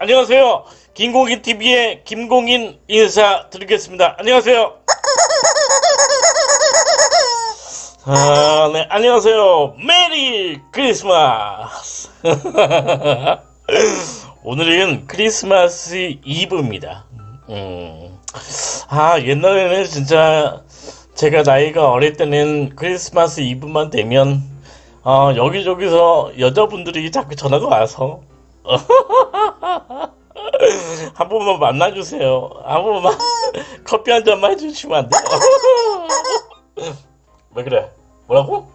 안녕하세요. 김공인 TV의 김공인 인사 드리겠습니다. 안녕하세요. 아, 네, 안녕하세요. 메리 크리스마스. 오늘은 크리스마스 이브입니다. 음. 아, 옛날에는 진짜 제가 나이가 어릴 때는 크리스마스 이브만 되면 어, 여기저기서 여자분들이 자꾸 전화가 와서 한 번만 만나주세요. 한 번만 커피 한 잔만 해주시면 안 돼요? 왜 그래? 뭐라고?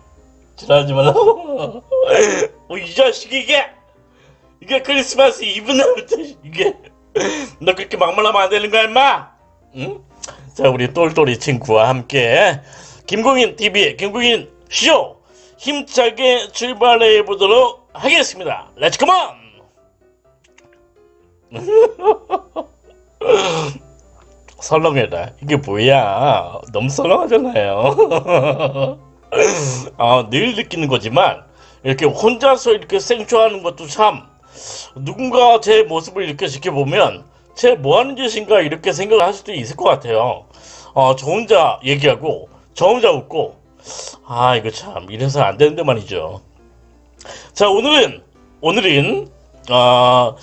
지랄하지 말라고? 어, 이 자식이 이게 이게 크리스마스 이브 날부터 이게 너 그렇게 막말하면 안 되는 거야 임마? 응? 자 우리 똘똘이 친구와 함께 김공인 TV 김공인 쇼 힘차게 출발해 보도록 하겠습니다. 렛츠 컴온! 설렁해라. 이게 뭐야? 너무 설렁하잖아요. 아, 늘 느끼는 거지만 이렇게 혼자서 이렇게 생쇼하는 것도 참 누군가 제 모습을 이렇게 지켜보면 쟤 뭐하는 짓인가 이렇게 생각을 할 수도 있을 것 같아요. 어, 저 혼자 얘기하고 저 혼자 웃고 아 이거 참 이래서 안 되는데 말이죠. 자 오늘은 오늘은 어,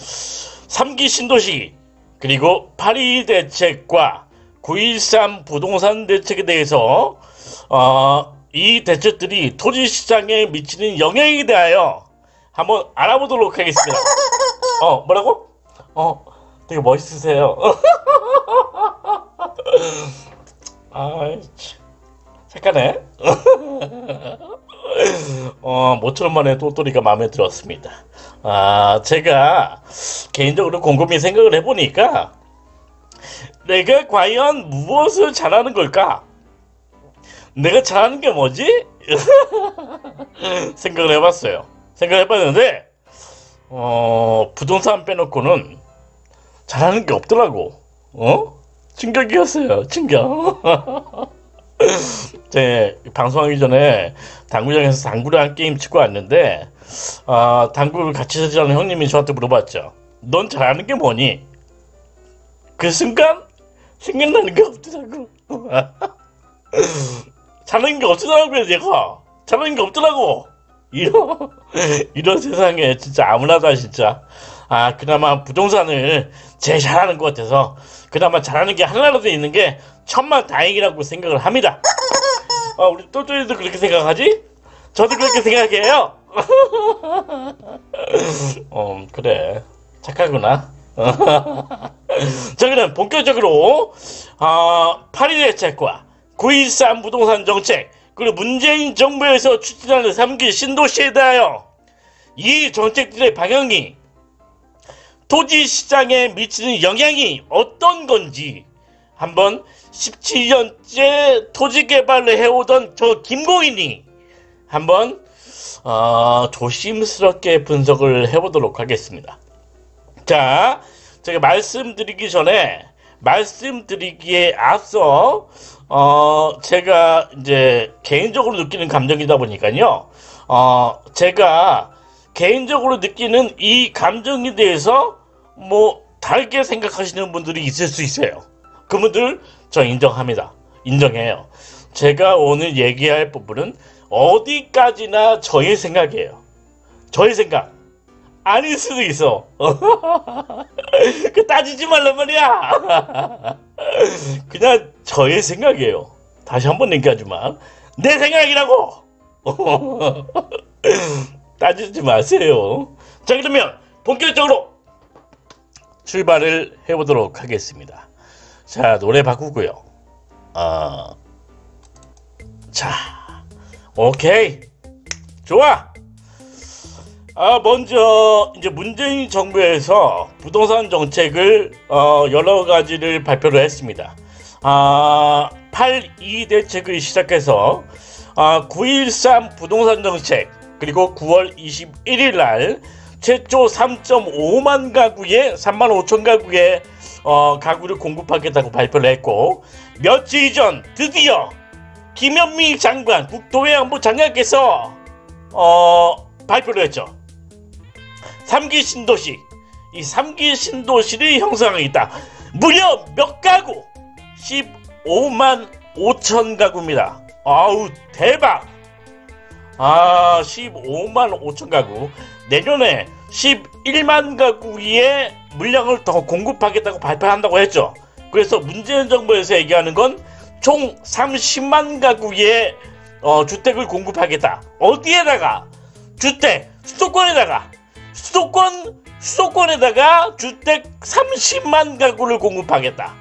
3기 신도시 그리고 파리 대책과 9.13 부동산 대책에 대해서 어, 이 대책들이 토지 시장에 미치는 영향에 대하여 한번 알아보도록 하겠습니다. 어 뭐라고? 어 되게 멋있으세요. 아 착하네. 어, 모처럼 만에 또또리가 마음에 들었습니다. 아, 제가 개인적으로 곰곰이 생각을 해보니까 내가 과연 무엇을 잘하는 걸까? 내가 잘하는 게 뭐지? 생각을 해봤어요. 생각을 해봤는데, 어, 부동산 빼놓고는 잘하는 게 없더라고. 어? 충격이었어요. 충격. 제 방송하기 전에 당구장에서 당구를 한 게임 치고 왔는데 어, 당구를 같이 치자는 형님이 저한테 물어봤죠. 넌 잘하는 게 뭐니? 그 순간 생각나는 게 없더라고. 잘하는 게 없더라고요, 내가. 잘하는 게 없더라고. 이런, 이런 세상에 진짜 아무나다, 진짜. 아, 그나마 부동산을 제일 잘하는 것 같아서, 그나마 잘하는 게 하나라도 있는 게 천만 다행이라고 생각을 합니다. 아, 우리 또또이도 그렇게 생각하지? 저도 그렇게 생각해요. 어, 그래. 착하구나. 자, 그럼 본격적으로, 아, 파리 대책과 9.13 부동산 정책, 그리고 문재인 정부에서 추진하는 3기 신도시에 대하여 이 정책들의 방향이 토지 시장에 미치는 영향이 어떤 건지 한번 17년째 토지 개발을 해오던 저 김고인이 한번 어, 조심스럽게 분석을 해보도록 하겠습니다. 자, 제가 말씀드리기 전에 말씀드리기에 앞서 어, 제가 이제 개인적으로 느끼는 감정이다 보니까요. 어, 제가 개인적으로 느끼는 이 감정에 대해서 뭐 다르게 생각하시는 분들이 있을 수 있어요. 그분들 저 인정합니다. 인정해요. 제가 오늘 얘기할 부분은 어디까지나 저의 생각이에요. 저의 생각. 아닐 수도 있어. 그 따지지 말란 말이야. 그냥 저의 생각이에요. 다시 한번 얘기하지만 내 생각이라고. 따지지 마세요. 자 그러면 본격적으로 출발을 해보도록 하겠습니다. 자 노래 바꾸고요. 어, 자 오케이 좋아. 아, 먼저 이제 문재인 정부에서 부동산 정책을 어, 여러 가지를 발표를 했습니다. 아, 8.2 대책을 시작해서 아, 9.13 부동산 정책 그리고 9월 21일 날 최초 3.5만 가구에 3만 5천 가구의 어, 가구를 공급하겠다고 발표를 했고 며칠 전 드디어 김현미 장관 국토해양부 장관께서 어, 발표를 했죠. 3기 신도시 이 3기 신도시를 형성하겠다. 무려 몇 가구? 15만 5천 가구입니다. 아우 대박! 아 15만 5천 가구 내년에 11만 가구의 물량을 더 공급하겠다고 발표한다고 했죠. 그래서 문재인 정부에서 얘기하는 건 총 30만 가구의 어, 주택을 공급하겠다. 어디에다가 주택 수도권에다가 수도권 수도권에다가 주택 30만 가구를 공급하겠다.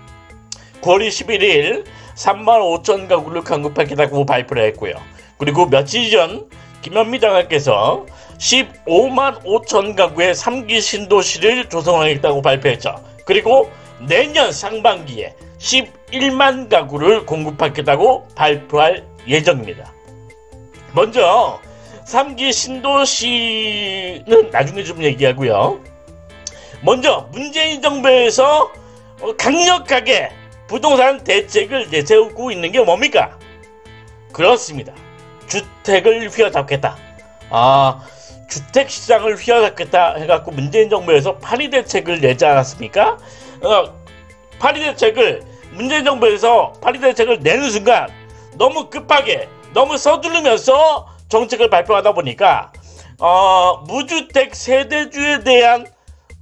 9월 21일 3만 5천 가구를 공급하겠다고 발표를 했고요. 그리고 며칠 전 김현미 장관께서 15만 5천 가구의 3기 신도시를 조성하겠다고 발표했죠. 그리고 내년 상반기에 11만 가구를 공급하겠다고 발표할 예정입니다. 먼저 3기 신도시는 나중에 좀 얘기하고요. 먼저 문재인 정부에서 강력하게 부동산 대책을 내세우고 있는 게 뭡니까? 그렇습니다. 주택을 휘어잡겠다. 아, 주택 시장을 휘어잡겠다 해갖고 문재인 정부에서 파리 대책을 내지 않았습니까? 어, 파리 대책을 문재인 정부에서 파리 대책을 내는 순간 너무 급하게 너무 서두르면서 정책을 발표하다 보니까 어, 무주택 세대주에 대한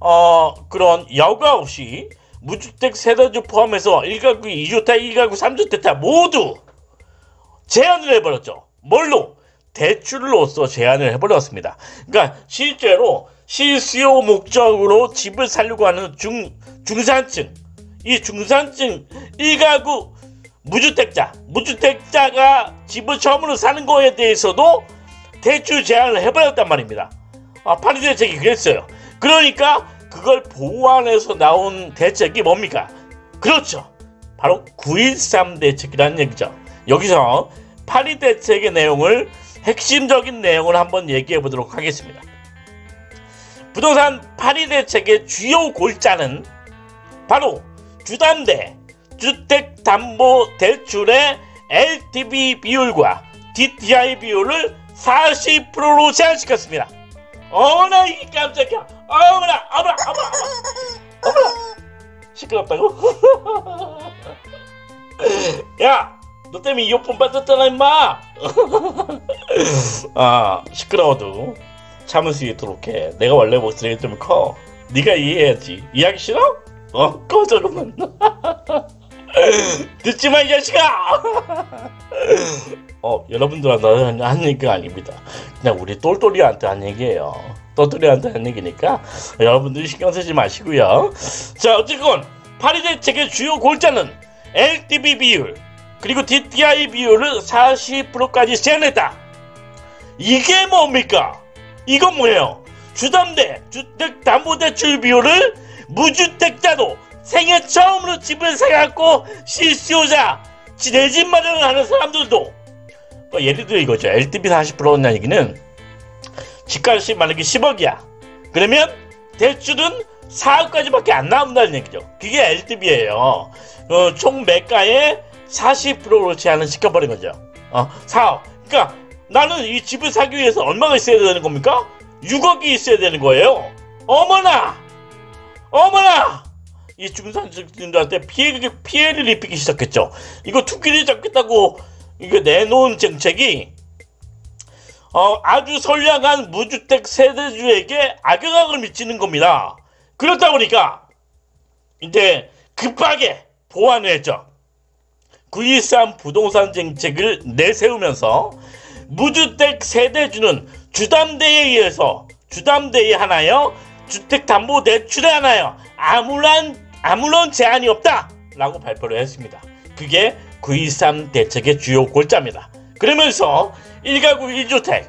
어, 그런 여과 없이 무주택 세대주 포함해서 1가구 2주택, 1가구 3주택 모두 제한을 해버렸죠. 뭘로? 대출로서 제한을 해버렸습니다. 그러니까 실제로 실수요 목적으로 집을 살려고 하는 중, 중산층, 이 중산층 1가구 무주택자, 무주택자가 집을 처음으로 사는 거에 대해서도 대출 제한을 해버렸단 말입니다. 아, 파리 대책이 그랬어요. 그러니까 그걸 보완해서 나온 대책이 뭡니까? 그렇죠. 바로 9.13 대책이라는 얘기죠. 여기서 파리 대책의 내용을 핵심적인 내용을 한번 얘기해 보도록 하겠습니다. 부동산 파리 대책의 주요 골자는 바로 주담대 주택담보대출의 LTV 비율과 DTI 비율을 40%로 제한시켰습니다. 어머나 이 깜짝이야. 어머나 어머나 어머나 어머나 시끄럽다고? 야! 너 때문에 이어폰 빠졌잖아 임마! 아 시끄러워도 참을 수 있도록 해. 내가 원래 목소리가 좀 커. 네가 이해해야지. 이해하기 싫어? 어 꺼져 그러면. 듣지 마 이 자식아! 어 여러분들한테 한 얘기가 아닙니다. 그냥 우리 똘똘이한테 한 얘기예요. 똘똘이한테 한 얘기니까 여러분들이 신경 쓰지 마시고요. 자 어쨌건 파리 대책의 주요 골자는 LTV 비율 그리고 DTI 비율을 40%까지 제한했다. 이게 뭡니까? 이건 뭐예요? 주담대 주택담보대출 비율을 무주택자도 생애 처음으로 집을 사갖고 실수요자 내 집 마련을 하는 사람들도 뭐 예를 들어 이거죠. LTV 40%는 얘기는 집값이 만약에 10억이야. 그러면 대출은 4억까지밖에 안 나온다는 얘기죠. 그게 LTV예요. 어, 총 매가의 40%로 제한을 시켜버린 거죠. 어, 4억. 그러니까 나는 이 집을 사기 위해서 얼마가 있어야 되는 겁니까? 6억이 있어야 되는 거예요. 어머나! 어머나! 이 중산층들한테 피해, 피해를 입히기 시작했죠. 이거 투기를 잡겠다고 이거 내놓은 정책이 어, 아주 선량한 무주택 세대주에게 악영향을 미치는 겁니다. 그렇다 보니까 이제 급하게 보완을 했죠. 9.13 부동산 정책을 내세우면서 무주택 세대주는 주담대에 의해서 주담대에 하나요 주택담보대출에 하나요 아무런 아무런 제한이 없다 라고 발표를 했습니다. 그게 9.23 대책의 주요 골자입니다. 그러면서 1가구 1주택,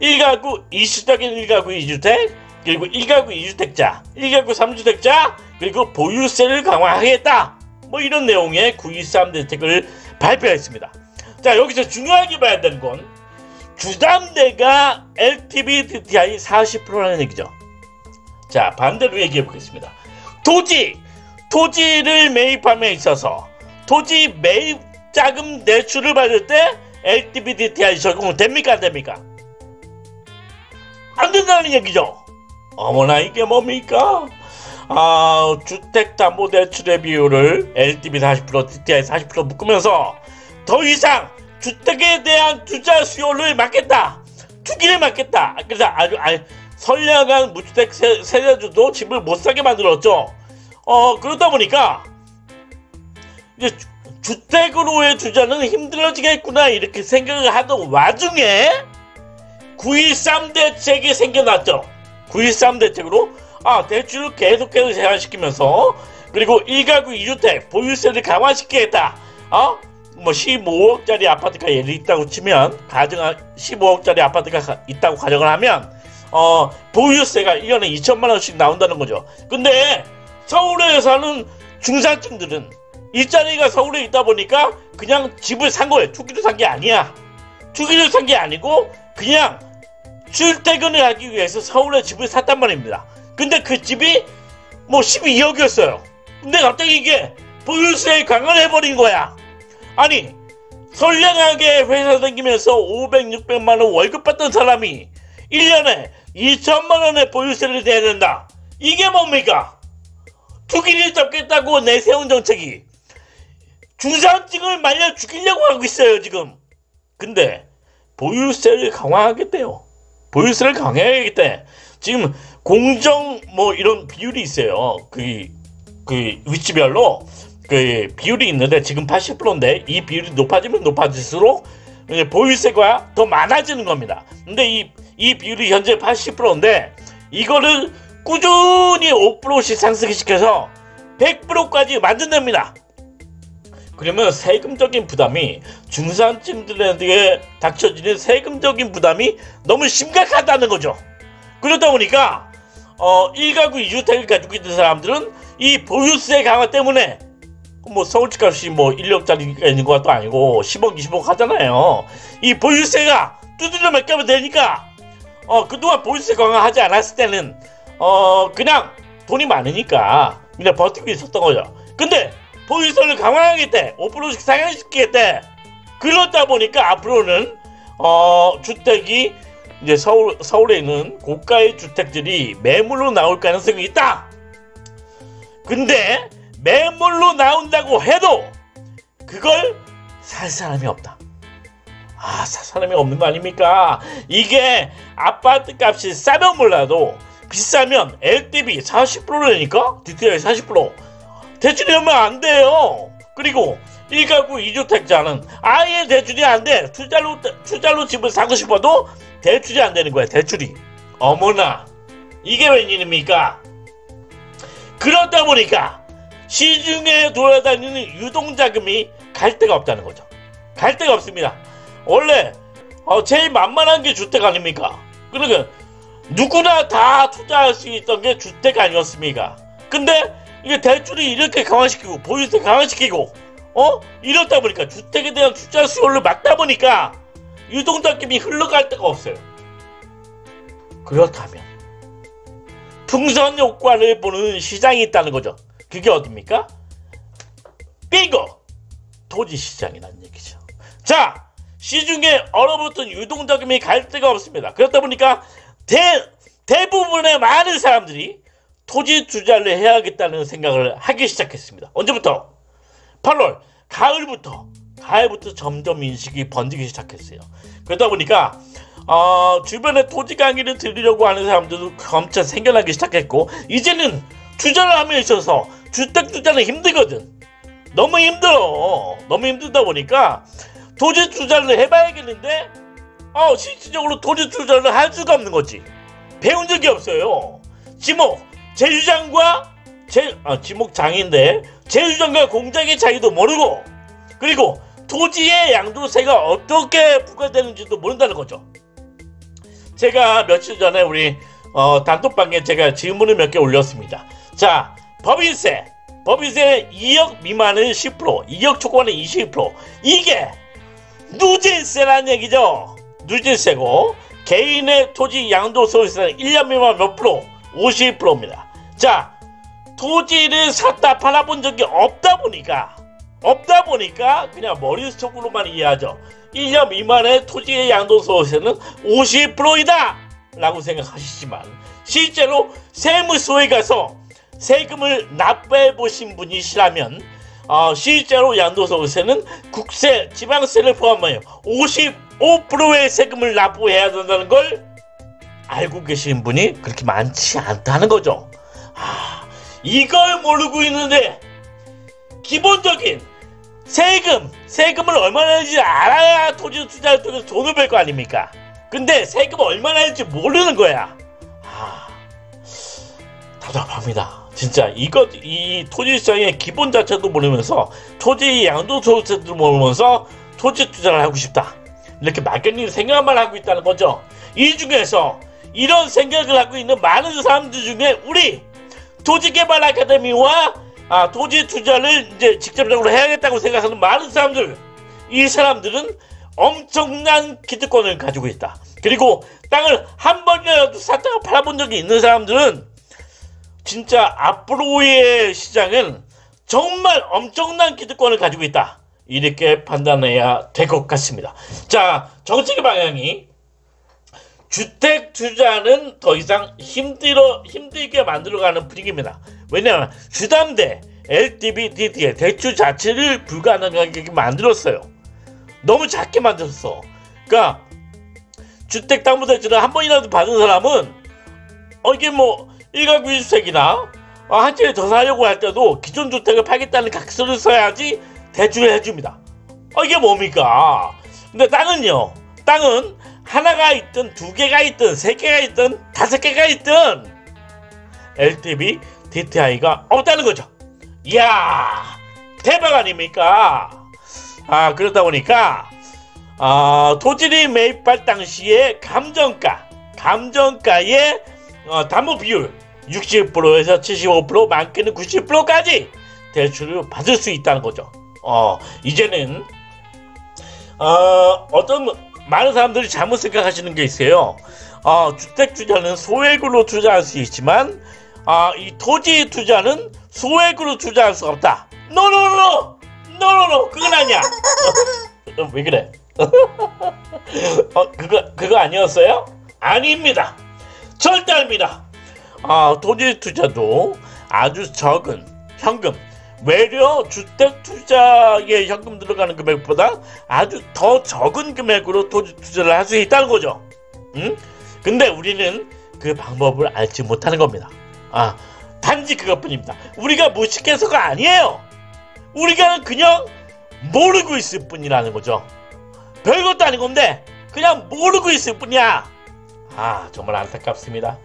1가구 2주택인 1가구 2주택, 그리고 1가구 2주택자, 1가구 3주택자, 그리고 보유세를 강화하겠다. 뭐 이런 내용의 9.23 대책을 발표했습니다. 자, 여기서 중요하게 봐야 되는 건 주담대가 LTV DTI 40%라는 얘기죠. 자, 반대로 얘기해 보겠습니다. 토지, 토지를 매입함에 있어서 토지 매입 자금 대출을 받을 때 LTV DTI 적용 됩니까 안 됩니까? 안 된다는 얘기죠. 어머나 이게 뭡니까? 아, 주택담보대출의 비율을 LTV 40% DTI 40% 묶으면서 더 이상 주택에 대한 투자 수요를 막겠다. 투기를 막겠다. 그래서 아주 아주 선량한 무주택 세, 세대주도 집을 못 사게 만들었죠. 어 그러다 보니까 이제 주, 택으로의 투자는 힘들어지겠구나 이렇게 생각을 하던 와중에 9.13 대책이 생겨났죠. 9.13 대책으로 아 대출을 계속해서 제한시키면서 그리고 1가구 2주택 보유세를 강화시키겠다. 어? 뭐 15억짜리 아파트가 예를 있다고 치면 가정 15억짜리 아파트가 있다고 가정을 하면 어 보유세가 1년에 2천만 원씩 나온다는 거죠. 근데 서울에 사는 중산층들은 이 자리가 서울에 있다 보니까 그냥 집을 산 거예요. 투기로 산게 아니야. 투기로 산게 아니고 그냥 출퇴근을 하기 위해서 서울에 집을 샀단 말입니다. 근데 그 집이 뭐 12억이었어요. 근데 갑자기 이게 보유세 강화를 해버린 거야. 아니 선량하게 회사 다니면서 500, 600만 원 월급 받던 사람이 1년에 2천만 원의 보유세를 내야 된다. 이게 뭡니까? 투기를 잡겠다고 내세운 정책이 중산층을 말려 죽이려고 하고 있어요 지금. 근데 보유세를 강화하겠대요. 보유세를 강화하겠대. 지금 공정 뭐 이런 비율이 있어요. 그, 그 위치별로 그 비율이 있는데 지금 80%인데 이 비율이 높아지면 높아질수록 보유세가 더 많아지는 겁니다. 근데 이, 이 비율이 현재 80%인데 이거를 꾸준히 5%씩 상승시켜서 100%까지 만든답니다. 그러면 세금적인 부담이 중산층들에게 닥쳐지는 세금적인 부담이 너무 심각하다는 거죠. 그러다 보니까 어 1가구 2주택을 가지고 있는 사람들은 이 보유세 강화 때문에 뭐 서울집값이 뭐 1억짜리가 있는 것도 아니고 10억 20억 하잖아요. 이 보유세가 두드려 맡기면 되니까 어 그동안 보유세 강화하지 않았을 때는 어 그냥 돈이 많으니까 그냥 버티고 있었던 거죠. 근데 보유세를 강화하겠대 5%씩 상향시키겠대 그러다 보니까 앞으로는 어 주택이 이제 서울 서울에 있는 고가의 주택들이 매물로 나올 가능성이 있다. 근데 매물로 나온다고 해도 그걸 살 사람이 없다. 아, 살 사람이 없는 거 아닙니까? 이게 아파트 값이 싸면 몰라도 비싸면 LTV 40%라니까? DTI 40%. 대출이 하면 안 돼요. 그리고 1가구 2주택자는 아예 대출이 안 돼. 투자로, 투자로 집을 사고 싶어도 대출이 안 되는 거야, 대출이. 어머나. 이게 웬일입니까? 그러다 보니까 시중에 돌아다니는 유동자금이 갈 데가 없다는 거죠. 갈 데가 없습니다. 원래 어, 제일 만만한 게 주택 아닙니까? 그러니까 누구나 다 투자할 수 있던 게 주택 아니었습니까? 근데 이게 대출이 이렇게 강화시키고 보유세 강화시키고 어 이렇다 보니까 주택에 대한 투자 수요를 막다 보니까 유동자금이 흘러갈 데가 없어요. 그렇다면 풍선 효과를 보는 시장이 있다는 거죠. 그게 어딥니까? 빙고! 토지 시장이라는 얘기죠. 자, 시중에 얼어붙은 유동자금이 갈 데가 없습니다. 그렇다 보니까 대, 대부분의 많은 사람들이 토지 투자를 해야겠다는 생각을 하기 시작했습니다. 언제부터? 8월, 가을부터, 가을부터 점점 인식이 번지기 시작했어요. 그러다 보니까 어, 주변에 토지 강의를 들으려고 하는 사람들도 점차 생겨나기 시작했고 이제는 투자를 함에 있어서 주택 투자는 힘들거든. 너무 힘들어. 너무 힘들다 보니까 토지 투자를 해봐야겠는데, 어, 실질적으로 토지 투자를 할 수가 없는 거지. 배운 적이 없어요. 지목, 제주장과 제, 아, 지목장인데, 제주장과 공장의 차이도 모르고, 그리고 토지의 양도세가 어떻게 부과되는지도 모른다는 거죠. 제가 며칠 전에 우리 어, 단톡방에 제가 질문을 몇 개 올렸습니다. 자, 법인세, 법인세 2억 미만은 10%, 2억 초과는 20%. 이게 누진세라는 얘기죠. 누진세고 개인의 토지 양도소득세는 1년 미만 몇 프로? 50%입니다. 자, 토지를 샀다 팔아본 적이 없다 보니까 없다 보니까 그냥 머릿속으로만 이해하죠. 1년 미만의 토지의 양도소득세는 50%이다! 라고 생각하시지만 실제로 세무소에 가서 세금을 납부해 보신 분이시라면 어, 실제로 양도소득세는 국세, 지방세를 포함하여 55%의 세금을 납부해야 된다는 걸 알고 계신 분이 그렇게 많지 않다는 거죠. 아, 이걸 모르고 있는데 기본적인 세금, 세금을 얼마나 하는지 알아야 토지 투자를 통해서 돈을 벌 거 아닙니까? 근데 세금 얼마나 하는지 모르는 거야. 아, 답답합니다. 진짜 이것 이 토지 시장의 기본 자체도 모르면서 토지 양도소득세도 모르면서 토지 투자를 하고 싶다. 이렇게 막연히 생각만 하고 있다는 거죠. 이 중에서 이런 생각을 하고 있는 많은 사람들 중에 우리 토지개발 아카데미와 아, 토지 투자를 이제 직접적으로 해야겠다고 생각하는 많은 사람들, 이 사람들은 엄청난 기득권을 가지고 있다. 그리고 땅을 한 번이라도 샀다가 팔아본 적이 있는 사람들은 진짜 앞으로의 시장은 정말 엄청난 기득권을 가지고 있다. 이렇게 판단해야 될 것 같습니다. 자, 정책의 방향이 주택 투자는 더 이상 힘들어 힘들게 만들어가는 분위기입니다. 왜냐하면 주담대, LTV, DT의 대출 자체를 불가능하게 만들었어요. 너무 작게 만들었어. 그러니까 주택 담보대출을 한 번이라도 받은 사람은 어 이게 뭐 일가구 1주택이나 어, 한 채를 더 사려고 할 때도 기존 주택을 팔겠다는 각서를 써야지 대출을 해줍니다. 어 이게 뭡니까? 근데 땅은요. 땅은 하나가 있든 두 개가 있든 세 개가 있든 다섯 개가 있든 LTV, DTI가 없다는 거죠. 이야 대박 아닙니까? 아 그러다 보니까 어, 토지를 매입할 당시에 감정가, 감정가의 어, 담보 비율 60%에서 75% 많게는 90%까지 대출을 받을 수 있다는 거죠. 어, 이제는 어, 어떤 많은 사람들이 잘못 생각하시는 게 있어요. 어, 주택 투자는 소액으로 투자할 수 있지만 어, 이 토지 투자는 소액으로 투자할 수 없다. 노노노 노노노 그건 아니야. 어, 왜 그래? 어, 그거 그거 아니었어요? 아닙니다. 절대 아닙니다. 아, 토지 투자도 아주 적은 현금 외려 주택 투자에 현금 들어가는 금액보다 아주 더 적은 금액으로 토지 투자를 할 수 있다는 거죠. 응? 근데 우리는 그 방법을 알지 못하는 겁니다. 아, 단지 그것뿐입니다. 우리가 무식해서가 아니에요. 우리가 그냥 모르고 있을 뿐이라는 거죠. 별것도 아닌 건데 그냥 모르고 있을 뿐이야. 아, 정말 안타깝습니다.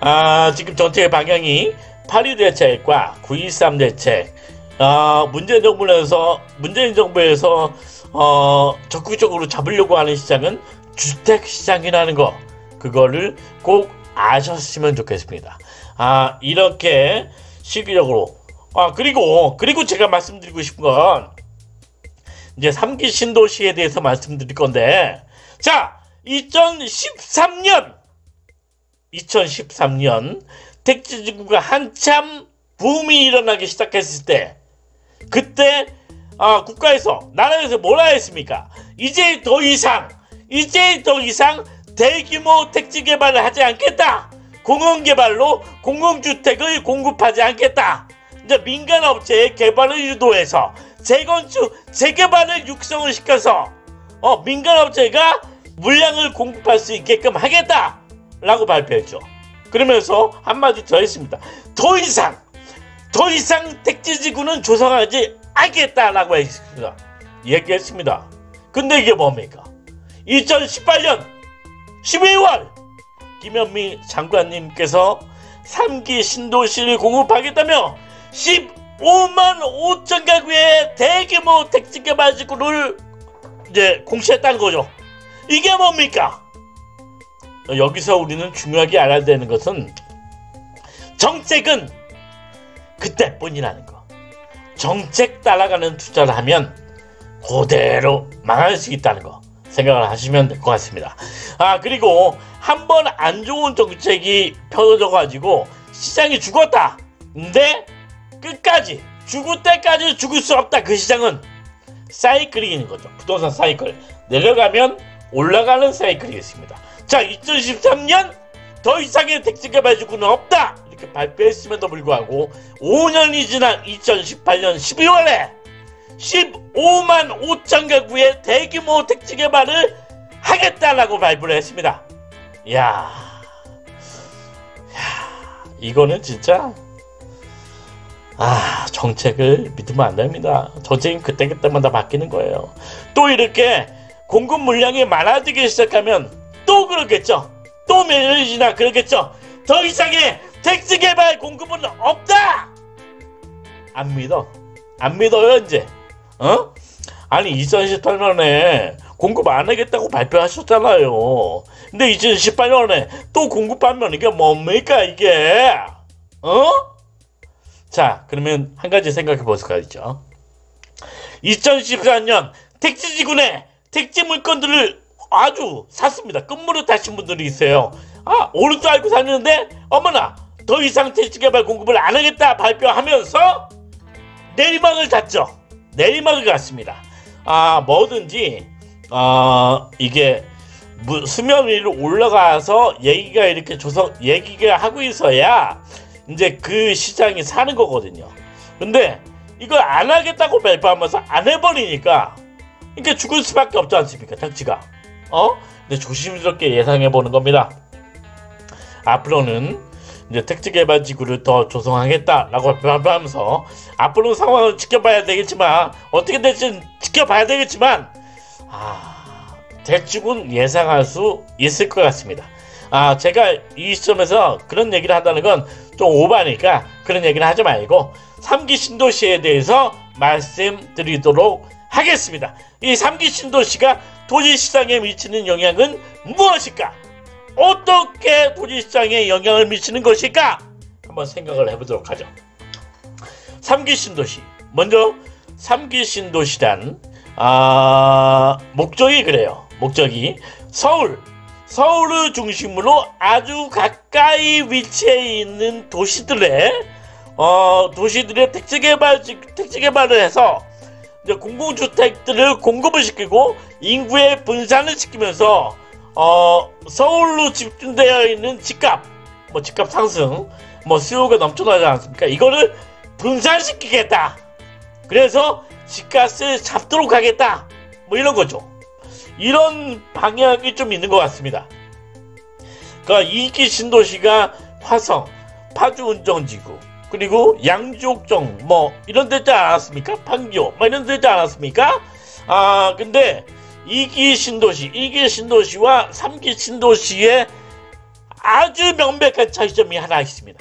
아, 지금 전체 방향이 8.2 대책과 9.23 대책, 어, 문재인 정부에서, 문재인 정부에서, 어, 적극적으로 잡으려고 하는 시장은 주택 시장이라는 거, 그거를 꼭 아셨으면 좋겠습니다. 아, 이렇게 시기적으로, 아, 그리고, 그리고 제가 말씀드리고 싶은 건, 이제 3기 신도시에 대해서 말씀드릴 건데, 자, 2013년, 2013년 택지지구가 한참 붐이 일어나기 시작했을 때 그때 아, 국가에서 나라에서 뭐라 했습니까? 이제 더 이상 이제 더 이상 대규모 택지 개발을 하지 않겠다. 공원 개발로 공공주택을 공급하지 않겠다. 이제 민간 업체의 개발을 유도해서 재건축, 재개발을 육성을 시켜서 어, 민간 업체가 물량을 공급할 수 있게끔 하겠다라고 발표했죠. 그러면서 한마디 더 했습니다. 더 이상, 더 이상 택지지구는 조성하지 않겠다라고 했습니다. 얘기했습니다. 근데 이게 뭡니까? 2018년 12월 김현미 장관님께서 3기 신도시를 공급하겠다며 15만 5천 가구의 대규모 택지개발 지구를 이제 공시했다는 거죠. 이게 뭡니까? 여기서 우리는 중요하게 알아야 되는 것은 정책은 그때뿐이라는 거. 정책 따라가는 투자를 하면 그대로 망할 수 있다는 거 생각을 하시면 될 것 같습니다. 아 그리고 한 번 안 좋은 정책이 펴져 가지고 시장이 죽었다. 근데 끝까지 죽을 때까지 죽을 수 없다. 그 시장은 사이클이 있는 거죠. 부동산 사이클 내려가면 올라가는 사이클이 있습니다. 자, 2013년 더 이상의 택지 개발 주구는 없다. 이렇게 발표했음에도 불구하고 5년이 지난 2018년 12월에 15만 5천 가구의 대규모 택지 개발을 하겠다라고 발표를 했습니다. 이야, 야, 이거는 진짜 아 정책을 믿으면 안 됩니다. 정책은 그때그때마다 바뀌는 거예요. 또 이렇게 공급 물량이 많아지기 시작하면 또 그러겠죠. 또몇 년이 지나 그러겠죠. 더 이상의 택지 개발 공급은 없다. 안 믿어. 안 믿어요 이제. 어? 아니 2018년에 공급 안 하겠다고 발표하셨잖아요. 근데 2018년에 또 공급하면 이게 뭡니까 이게? 어? 자 그러면 한 가지 생각해 볼 수가 있죠. 2014년 택지지구내 택지 물건들을 아주 샀습니다. 끝물을 타신 분들이 있어요. 아 오른쪽 알고 샀는데 어머나 더 이상 택지 개발 공급을 안 하겠다 발표하면서 내리막을 탔죠. 내리막을 갔습니다. 아 뭐든지 어 이게 수면 위로 올라가서 얘기가 이렇게 조성 얘기가 하고 있어야 이제 그 시장이 사는 거거든요. 근데 이걸 안 하겠다고 발표하면서 안 해버리니까 이게 죽을 수밖에 없지 않습니까? 택지가. 어? 근데 조심스럽게 예상해 보는 겁니다. 앞으로는 이제 택지 개발 지구를 더 조성하겠다라고 발표하면서 앞으로 상황을 지켜봐야 되겠지만 어떻게 될지 지켜봐야 되겠지만 아 대충은 예상할 수 있을 것 같습니다. 아 제가 이 시점에서 그런 얘기를 한다는 건 좀 오바니까 그런 얘기를 하지 말고 3기 신도시에 대해서 말씀드리도록 하겠습니다. 이 3기 신도시가 도시시장에 미치는 영향은 무엇일까? 어떻게 도시시장에 영향을 미치는 것일까? 한번 생각을 해보도록 하죠. 3기 신도시. 먼저 3기 신도시란 아, 목적이 그래요. 목적이 서울, 서울을 중심으로 아주 가까이 위치해 있는 도시들의 어, 도시들의 택지 개발 택지 개발을 해서 이제 공공주택들을 공급을 시키고 인구의 분산을 시키면서 어, 서울로 집중되어 있는 집값, 뭐 집값 상승, 뭐 수요가 넘쳐나지 않습니까? 이거를 분산시키겠다. 그래서 집값을 잡도록 하겠다. 뭐 이런 거죠. 이런 방향이 좀 있는 것 같습니다. 그러니까 이기 신도시가 화성, 파주 운정지구, 그리고 양족정 뭐 이런 데지 않았습니까? 판교 뭐 이런 데지 않았습니까? 아 근데 2기 신도시, 2기 신도시와 3기 신도시의 아주 명백한 차이점이 하나 있습니다.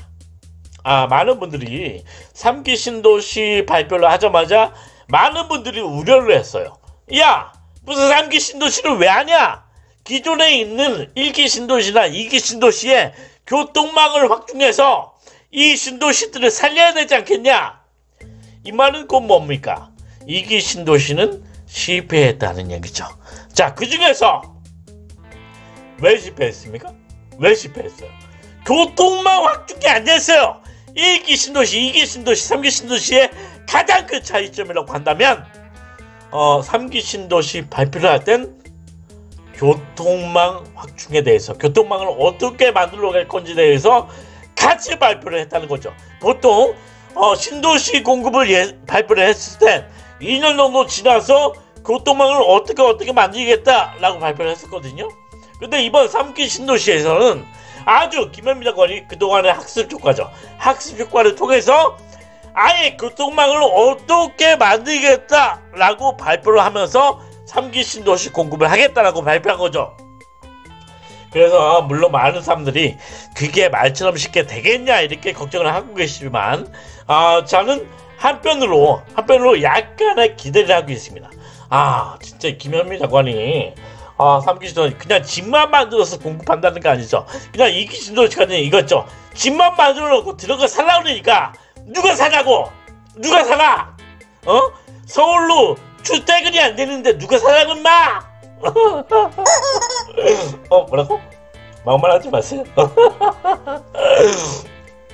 아, 많은 분들이 3기 신도시 발표를 하자마자 많은 분들이 우려를 했어요. 야, 무슨 3기 신도시를 왜 하냐? 기존에 있는 1기 신도시나 2기 신도시의 교통망을 확충해서 이 신도시들을 살려야 되지 않겠냐? 이 말은 곧 뭡니까? 2기 신도시는 실패했다는 얘기죠. 자, 그 중에서 왜 실패했습니까? 왜 실패했어요? 교통망 확충이 안 됐어요. 1기 신도시, 2기 신도시, 3기 신도시의 가장 큰 차이점이라고 한다면 어, 3기 신도시 발표를 할 땐 교통망 확충에 대해서 교통망을 어떻게 만들어 갈 건지에 대해서 같이 발표를 했다는 거죠. 보통 어, 신도시 공급을 예, 발표를 했을 때 2년 정도 지나서 교통망을 어떻게 어떻게 만들겠다라고 발표를 했었거든요. 근데 이번 3기 신도시에서는 아주 김현미 장관이 그동안의 학습 효과죠. 학습 효과를 통해서 아예 교통망을 어떻게 만들겠다라고 발표를 하면서 3기 신도시 공급을 하겠다라고 발표한 거죠. 그래서 물론 많은 사람들이 그게 말처럼 쉽게 되겠냐 이렇게 걱정을 하고 계시지만 아 저는 한편으로 한편으로 약간의 기대를 하고 있습니다. 아 진짜 김현미 장관이 아 3기 신도시 그냥 집만 만들어서 공급한다는 거 아니죠. 그냥 2기 신도시까지는 이거죠. 집만 만들어 놓고 들어가 살라 그러니까 누가 사냐고 누가 사나 어 서울로 출퇴근이 안 되는데 누가 사냐고 마 어 뭐라고 막말 하지 마세요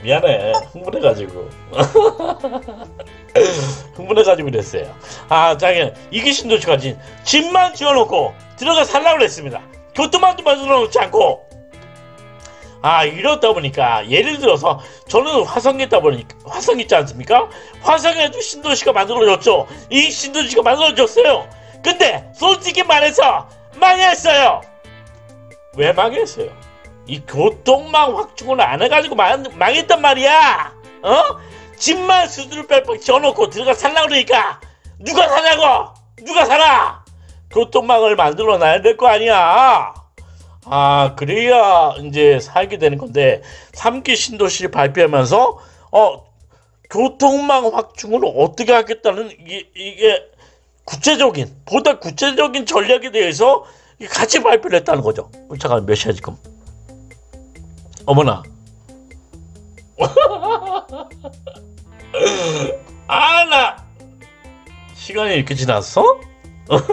미안해 흥분해가지고 흥분해가지고 그랬어요 아 자기 이기신 도시까지 집만 지어놓고 들어가 살라고 그랬습니다 교통망도 만들어 놓지 않고 아 이렇다 보니까 예를 들어서 저는 화성 있다 보니까 화성 있지 않습니까? 화성에도 신도시가 만들어졌죠. 이 신도시가 만들어졌어요. 근데 솔직히 말해서 망했어요. 왜 망했어요? 이 교통망 확충을 안 해가지고 망, 망했단 말이야. 어? 집만 수두를 뺄뻑 지어놓고 들어가 살라 그러니까 누가 사냐고? 누가 살아? 교통망을 만들어 놔야 될 거 아니야. 아, 그래야 이제 살게 되는 건데, 3기 신도시를 발표하면서, 어, 교통망 확충을 어떻게 하겠다는 이게, 이게 구체적인, 보다 구체적인 전략에 대해서 같이 발표를 했다는 거죠. 어, 잠깐 몇 시야 지금? 어머나. 아, 나 시간이 이렇게 지났어?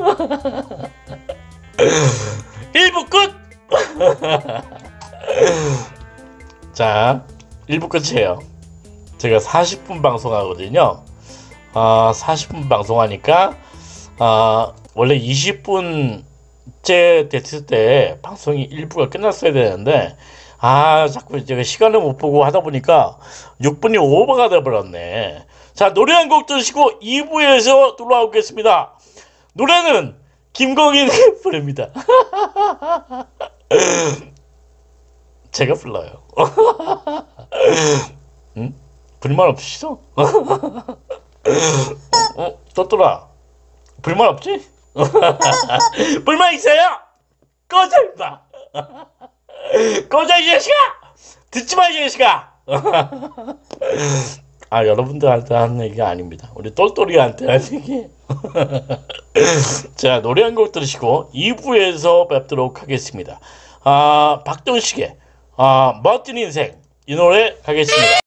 1부 끝! 자, 1부 끝이에요. 제가 40분 방송하거든요. 아, 40분 방송하니까, 아, 원래 20분 째 됐을 때 방송이 1부가 끝났어야 되는데, 아, 자꾸 제가 시간을 못 보고 하다 보니까 6분이 오버가 돼버렸네. 자, 노래 한 곡 들으시고 2부에서 돌아오겠습니다. 노래는 김광인이 부릅니다. 제가 불러요. 응? 불만 없으시죠? 어, 또또라. 불만 없지? 불만 있어요? 꺼져, 임마! 꺼져, 이 자식아! 듣지 마, 이 자식아! 아, 여러분들한테 하는 얘기가 아닙니다. 우리 똘똘이한테 하는 얘기. 자, 노래 한 곡 들으시고 2부에서 뵙도록 하겠습니다. 아, 박동식의 아, 멋진 인생 이 노래 가겠습니다.